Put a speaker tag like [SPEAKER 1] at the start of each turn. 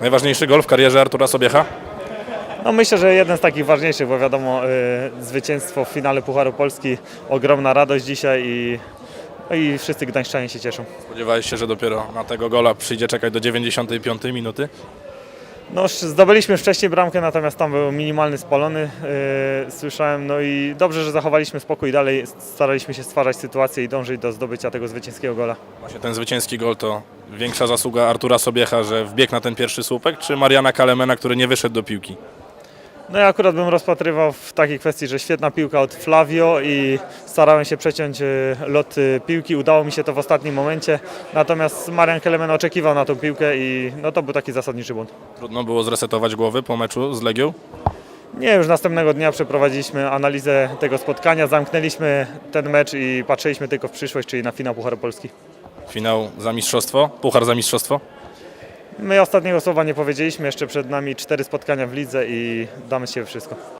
[SPEAKER 1] Najważniejszy gol w karierze Artura Sobiecha?
[SPEAKER 2] No myślę, że jeden z takich ważniejszych, bo wiadomo, y, zwycięstwo w finale Pucharu Polski, ogromna radość dzisiaj i, no i wszyscy gdańszczanie się cieszą.
[SPEAKER 1] Spodziewałeś się, że dopiero na tego gola przyjdzie czekać do 95 minuty?
[SPEAKER 2] No, zdobyliśmy wcześniej bramkę, natomiast tam był minimalny spalony, yy, słyszałem. No i dobrze, że zachowaliśmy spokój dalej staraliśmy się stwarzać sytuację i dążyć do zdobycia tego zwycięskiego gola.
[SPEAKER 1] Właśnie ten zwycięski gol to większa zasługa Artura Sobiecha, że wbiegł na ten pierwszy słupek, czy Mariana Kalemena, który nie wyszedł do piłki?
[SPEAKER 2] No ja akurat bym rozpatrywał w takiej kwestii, że świetna piłka od Flavio i starałem się przeciąć y, lot y, piłki. Udało mi się to w ostatnim momencie, natomiast Marian Kelemen oczekiwał na tą piłkę i no to był taki zasadniczy błąd.
[SPEAKER 1] Trudno było zresetować głowy po meczu z Legią?
[SPEAKER 2] Nie, już następnego dnia przeprowadziliśmy analizę tego spotkania, zamknęliśmy ten mecz i patrzyliśmy tylko w przyszłość, czyli na finał Pucharu Polski.
[SPEAKER 1] Finał za mistrzostwo, puchar za mistrzostwo?
[SPEAKER 2] My ostatniego słowa nie powiedzieliśmy, jeszcze przed nami cztery spotkania w lidze i damy się wszystko.